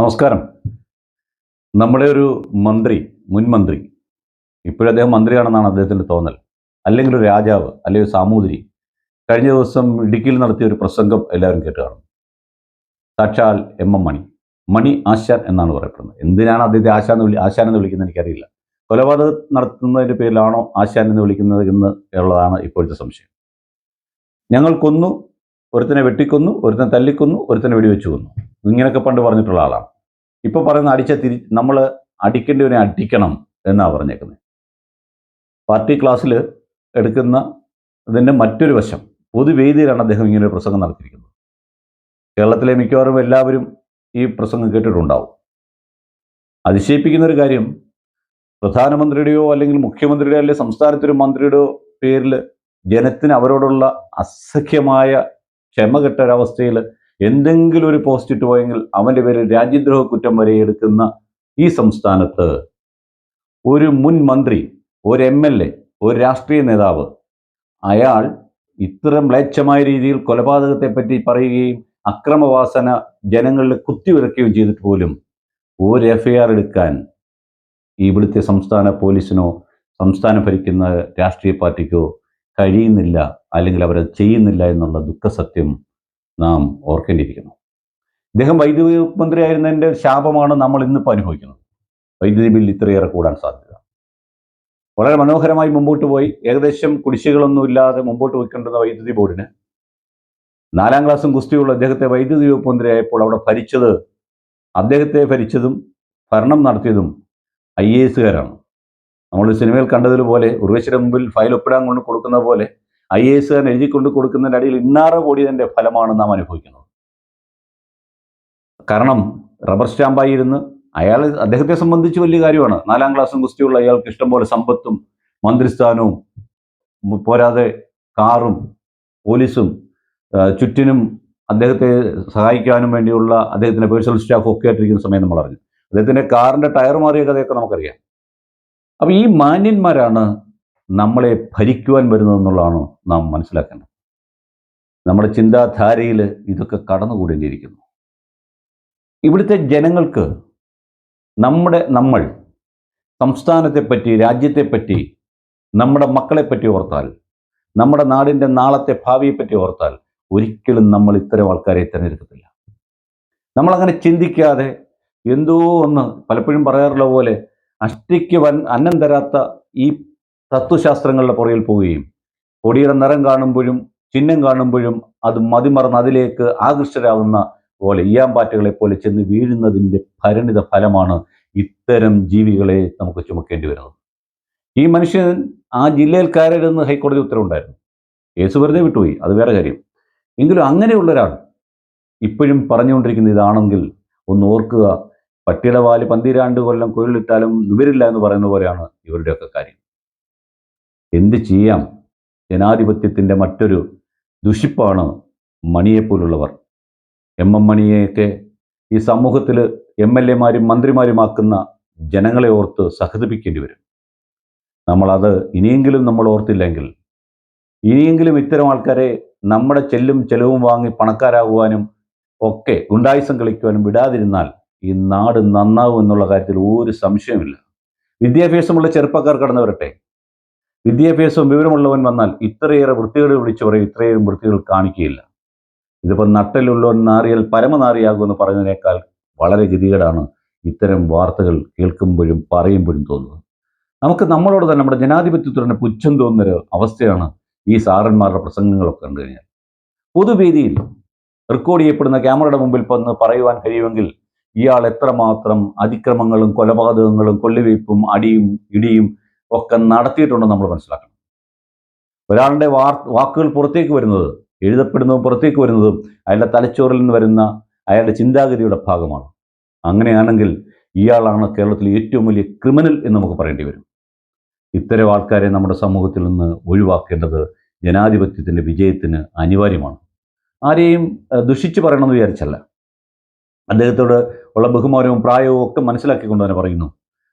നമസ്കാരം. നമ്മുടെ ഒരു മന്ത്രി മുൻ മന്ത്രി ഇപ്പോഴും അദ്ദേഹം മന്ത്രിയാണെന്നാണ് അദ്ദേഹത്തിന്റെ തോന്നൽ. അല്ലെങ്കിൽ ഒരു രാജാവ് അല്ലെങ്കിൽ ഒരു സാമൂതിരി കഴിഞ്ഞ ദിവസം ഇടുക്കിയിൽ നടത്തിയ ഒരു പ്രസംഗം എല്ലാവരും കേട്ട് കാണും. സാക്ഷാൽ എം എം മണി. മണി ആശാൻ എന്നാണ് പറയപ്പെടുന്നത്. എന്തിനാണ് അദ്ദേഹത്തെ ആശാൻ എന്ന് വിളി ആശാൻ എന്ന് വിളിക്കുന്നത് എനിക്കറിയില്ല. കൊലപാതകം നടത്തുന്നതിന്റെ പേരിലാണോ ആശാൻ എന്ന് വിളിക്കുന്നത് എന്ന് ഉള്ളതാണ് ഇപ്പോഴത്തെ സംശയം. ഞങ്ങൾ കൊന്നു ഒരുത്തനെ വെട്ടിക്കൊന്നു ഒരുത്തനെ തല്ലിക്കൊന്നു ഒരുത്തനെ വെടിവെച്ചു കൊന്നു. ഇങ്ങനെയൊക്കെ പണ്ട് പറഞ്ഞിട്ടുള്ള ആളാണ്. ഇപ്പോൾ പറയുന്ന അടിച്ച തിരി നമ്മൾ അടിക്കേണ്ടവനെ അടിക്കണം എന്നാണ് പറഞ്ഞേക്കുന്നത് പാർട്ടി ക്ലാസ്സിൽ എടുക്കുന്ന ഇതിന്റെ മറ്റൊരു വശം പൊതുവേദിയിലാണ് അദ്ദേഹം ഇങ്ങനെ ഒരു പ്രസംഗം നടത്തിയിരിക്കുന്നത്. കേരളത്തിലെ മിക്കവാറും എല്ലാവരും ഈ പ്രസംഗം കേട്ടിട്ടുണ്ടാവും. അതിശയിപ്പിക്കുന്ന ഒരു കാര്യം പ്രധാനമന്ത്രിയുടെയോ അല്ലെങ്കിൽ മുഖ്യമന്ത്രിയുടെയോ അല്ലെങ്കിൽ സംസ്ഥാനത്തൊരു മന്ത്രിയുടെയോ പേരിൽ ജനത്തിന് അവരോടുള്ള അസഖ്യമായ ക്ഷമകെട്ട ഒരവസ്ഥയിൽ എന്തെങ്കിലും ഒരു പോസ്റ്റ് ഇട്ട് പോയെങ്കിൽ അവന്റെ പേരിൽ രാജ്യദ്രോഹ കുറ്റം വരെ എടുക്കുന്ന ഈ സംസ്ഥാനത്ത് ഒരു മുൻ മന്ത്രി ഒരു എം എൽ എ ഒരു രാഷ്ട്രീയ നേതാവ് അയാൾ ഇത്തരം മ്ലേച്ഛമായ രീതിയിൽ കൊലപാതകത്തെ പറ്റി പറയുകയും അക്രമവാസന ജനങ്ങളിൽ കുത്തിവിറക്കുകയും ചെയ്തിട്ട് പോലും ഒരു എഫ് ഐ ആർ എടുക്കാൻ ഇവിടുത്തെ സംസ്ഥാന പോലീസിനോ സംസ്ഥാനം ഭരിക്കുന്ന രാഷ്ട്രീയ പാർട്ടിക്കോ കഴിയുന്നില്ല അല്ലെങ്കിൽ അവരത് ചെയ്യുന്നില്ല എന്നുള്ള ദുഃഖസത്യം നാം ഓർക്കേണ്ടിയിരിക്കുന്നു. ഇദ്ദേഹം വൈദ്യുതി മന്ത്രിയായിരുന്നതിന്റെ ശാപമാണ് നമ്മൾ ഇന്നിപ്പോൾ അനുഭവിക്കുന്നത്. വൈദ്യുതി ബിൽ ഇത്രയേറെ കൂടാൻ സാധ്യത. വളരെ മനോഹരമായി മുമ്പോട്ട് പോയി. ഏകദേശം കുടിശ്ശികളൊന്നും ഇല്ലാതെ മുമ്പോട്ട് പോയിക്കൊണ്ടിരുന്ന വൈദ്യുതി ബോർഡിന് നാലാം ക്ലാസ്സും ഗുസ്തിയുള്ള അദ്ദേഹത്തെ വൈദ്യുതി വകുപ്പ് മന്ത്രിയായപ്പോൾ അവിടെ ഭരിച്ചത് അദ്ദേഹത്തെ ഭരിച്ചതും ഭരണം നടത്തിയതും ഐ എ എസുകാരാണ് നമ്മൾ സിനിമയിൽ കണ്ടതുപോലെ ഉർവശിയുടെ മുമ്പിൽ ഫയൽ ഒപ്പിടാൻ കൊണ്ട് കൊടുക്കുന്ന പോലെ ഐ എ എസുകാരൻ എഴുതിക്കൊണ്ട് കൊടുക്കുന്നതിന്റെ അടിയിൽ ഇന്നാറ് കോടിയതിന്റെ ഫലമാണ് നാം അനുഭവിക്കുന്നത്. കാരണം റബ്ബർ സ്റ്റാമ്പായി ഇരുന്ന് അയാൾ അദ്ദേഹത്തെ സംബന്ധിച്ച് വലിയ കാര്യമാണ്. നാലാം ക്ലാസ്സും കുസ്തിയുള്ള അയാൾക്ക് ഇഷ്ടംപോലെ സമ്പത്തും മന്ത്രിസ്ഥാനവും പോരാതെ കാറും പോലീസും ചുറ്റിനും അദ്ദേഹത്തെ സഹായിക്കാനും വേണ്ടിയുള്ള അദ്ദേഹത്തിന്റെ പേഴ്സണൽ സ്റ്റാഫ് ഒക്കെ ആയിട്ടിരിക്കുന്ന സമയം നമ്മൾ അറിഞ്ഞു. അദ്ദേഹത്തിന്റെ കാറിന്റെ ടയർ മാറിയ കഥയൊക്കെ നമുക്കറിയാം. അപ്പോൾ ഈ മാന്യന്മാരാണ് നമ്മളെ ഭരിക്കുവാൻ വരുന്നതെന്നുള്ളതാണ് നാം മനസ്സിലാക്കേണ്ടത്. നമ്മുടെ ചിന്താധാരയിൽ ഇതൊക്കെ കടന്നുകൂടേണ്ടിയിരിക്കുന്നു. ഇവിടുത്തെ ജനങ്ങൾക്ക് നമ്മുടെ നമ്മൾ സംസ്ഥാനത്തെപ്പറ്റി രാജ്യത്തെപ്പറ്റി നമ്മുടെ മക്കളെപ്പറ്റി ഓർത്താൽ നമ്മുടെ നാടിന്റെ നാളത്തെ ഭാവിയെപ്പറ്റി ഓർത്താൽ ഒരിക്കലും നമ്മൾ ഇത്തരം ആൾക്കാരെ തിരഞ്ഞെടുക്കത്തില്ല. നമ്മളങ്ങനെ ചിന്തിക്കാതെ എന്തോ ഒന്ന് പലപ്പോഴും പറയാറുള്ള പോലെ അഷ്ടിക്ക് വൻ അന്നം തരാത്ത ഈ തത്വശാസ്ത്രങ്ങളുടെ പുറയിൽ പോവുകയും കൊടിയുടെ നിറം കാണുമ്പോഴും ചിഹ്നം കാണുമ്പോഴും അത് മതിമറന്ന് അതിലേക്ക് ആകൃഷ്ടരാകുന്ന പോലെ ഇയാമ്പാറ്റകളെ പോലെ ചെന്ന് വീഴുന്നതിന്റെ പരിണിത ഫലമാണ് ഇത്തരം ജീവികളെ നമുക്ക് ചുമക്കേണ്ടി വരുന്നത്. ഈ മനുഷ്യൻ ആ ജില്ലയിൽ കയറരുതെന്ന് ഹൈക്കോടതി ഉത്തരവുണ്ടായിരുന്നു. കേസ് വെറുതെ വിട്ടുപോയി. അത് വേറെ കാര്യം. എങ്കിലും അങ്ങനെയുള്ള ഒരാൾ ഇപ്പോഴും പറഞ്ഞുകൊണ്ടിരിക്കുന്ന ഇതാണെങ്കിൽ ഒന്ന് ഓർക്കുക. പട്ടിയുടെ വാൽ പന്തിരാണ്ട് കൊല്ലം കുഴലിട്ടാലും നുവരില്ല എന്ന് പറയുന്ന പോലെയാണ് ഇവരുടെയൊക്കെ കാര്യം. എന്ത് ചെയ്യാം? ജനാധിപത്യത്തിന്റെ മറ്റൊരു ദുഷിപ്പാണ് മണിയെപ്പോലുള്ളവർ എം എം മണിയെയൊക്കെ ഈ സമൂഹത്തിൽ എം എൽ എമാരും മന്ത്രിമാരുമാക്കുന്ന ജനങ്ങളെ ഓർത്ത് സഹതിപ്പിക്കേണ്ടി വരും. നമ്മളത് ഇനിയെങ്കിലും നമ്മൾ ഓർത്തില്ലെങ്കിൽ ഇനിയെങ്കിലും ഇത്തരം ആൾക്കാരെ നമ്മുടെ ചെല്ലും ചെലവും വാങ്ങി പണക്കാരാകുവാനും ഒക്കെ ഗുണ്ടായുസം കളിക്കുവാനും വിടാതിരുന്നാൽ ഈ നാട് നന്നാവും എന്നുള്ള കാര്യത്തിൽ ഒരു സംശയമില്ല വിദ്യാഭ്യാസമുള്ള ചെറുപ്പക്കാർ കടന്നു വരട്ടെ. വിദ്യാഭ്യാസവും വിവരമുള്ളവൻ വന്നാൽ ഇത്രയേറെ വൃത്തികേട് വിളിച്ചു പറയും ഇത്രയേറെ വൃത്തികൾ കാണിക്കുകയില്ല. ഇതിപ്പോൾ നട്ടലുള്ളവൻ നാറിയാൽ പരമനാറിയാകുമെന്ന് പറയുന്നതിനേക്കാൾ വളരെ ഗതികേടാണ് ഇത്തരം വാർത്തകൾ കേൾക്കുമ്പോഴും പറയുമ്പോഴും തോന്നുന്നത്. നമുക്ക് നമ്മളോട് തന്നെ നമ്മുടെ ജനാധിപത്യത്തിന് പുച്ഛം തോന്നുന്നൊരു അവസ്ഥയാണ് ഈ സാറന്മാരുടെ പ്രസംഗങ്ങളൊക്കെ കണ്ടു കഴിഞ്ഞാൽ. പൊതുവേദിയിൽ റെക്കോർഡ് ചെയ്യപ്പെടുന്ന ക്യാമറയുടെ മുമ്പിൽ വന്ന് പറയുവാൻ കഴിയുമെങ്കിൽ ഇയാൾ എത്രമാത്രം അതിക്രമങ്ങളും കൊലപാതകങ്ങളും കൊല്ലുവയ്പ്പും അടിയും ഇടിയും ഒക്കെ നടത്തിയിട്ടുണ്ടെന്ന് നമ്മൾ മനസ്സിലാക്കണം. ഒരാളുടെ വാർ വാക്കുകൾ പുറത്തേക്ക് വരുന്നത് എഴുതപ്പെടുന്നതും പുറത്തേക്ക് വരുന്നതും അയാളുടെ തലച്ചോറിൽ നിന്ന് വരുന്ന അയാളുടെ ചിന്താഗതിയുടെ ഭാഗമാണ്. അങ്ങനെയാണെങ്കിൽ ഇയാളാണ് കേരളത്തിലെ ഏറ്റവും വലിയ ക്രിമിനൽ എന്ന് നമുക്ക് പറയേണ്ടി വരും. ഇത്തരം ആൾക്കാരെ നമ്മുടെ സമൂഹത്തിൽ നിന്ന് ഒഴിവാക്കേണ്ടത് ജനാധിപത്യത്തിന്റെ വിജയത്തിന് അനിവാര്യമാണ്. ആരെയും ദുഷിച്ചു പറയണമെന്ന് വിചാരിച്ചല്ല. അദ്ദേഹത്തോട് ഉള്ള ബഹുമാനവും പ്രായവും ഒക്കെ മനസ്സിലാക്കിക്കൊണ്ട് തന്നെ പറയുന്നു.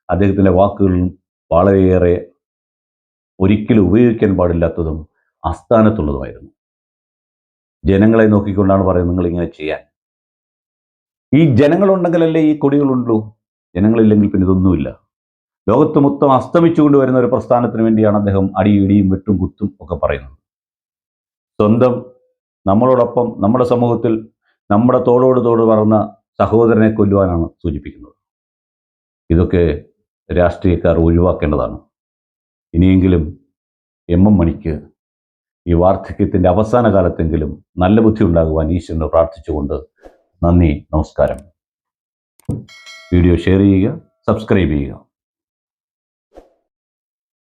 അദ്ദേഹത്തിന്റെ വാക്കുകളും വളരെയേറെ ഒരിക്കലും ഉപയോഗിക്കാൻ പാടില്ലാത്തതും അസ്ഥാനത്തുള്ളതുമായിരുന്നു ജനങ്ങളെ നോക്കിക്കൊണ്ടാണ് പറയുന്നത് നിങ്ങൾ ഇങ്ങനെ ചെയ്യാൻ. ഈ ജനങ്ങളുണ്ടെങ്കിലല്ലേ ഈ കൊടികളുണ്ടല്ലോ? ജനങ്ങളില്ലെങ്കിൽ പിന്നെ ഇതൊന്നുമില്ല. ലോകത്ത് മൊത്തം അസ്തമിച്ചുകൊണ്ട് വരുന്ന ഒരു പ്രസ്ഥാനത്തിന് വേണ്ടിയാണ് അദ്ദേഹം അടിയിടിയും വെട്ടും കുത്തും ഒക്കെ പറയുന്നത്. സ്വന്തം നമ്മളോടൊപ്പം നമ്മുടെ സമൂഹത്തിൽ നമ്മുടെ തോളോട് തോട് പറന്ന സഹോദരനെ കൊല്ലുവാനാണ് സൂചിപ്പിക്കുന്നത്. ഇതൊക്കെ രാഷ്ട്രീയക്കാർ ഒഴിവാക്കേണ്ടതാണ്. ഇനിയെങ്കിലും എം എം മണിക്ക് ഈ വാർദ്ധക്യത്തിന്റെ അവസാന കാലത്തെങ്കിലും നല്ല ബുദ്ധി ഉണ്ടാകുവാൻ ഈശ്വരനെ പ്രാർത്ഥിച്ചുകൊണ്ട് നന്ദി നമസ്കാരം. വീഡിയോ ഷെയർ ചെയ്യുക സബ്സ്ക്രൈബ് ചെയ്യുക.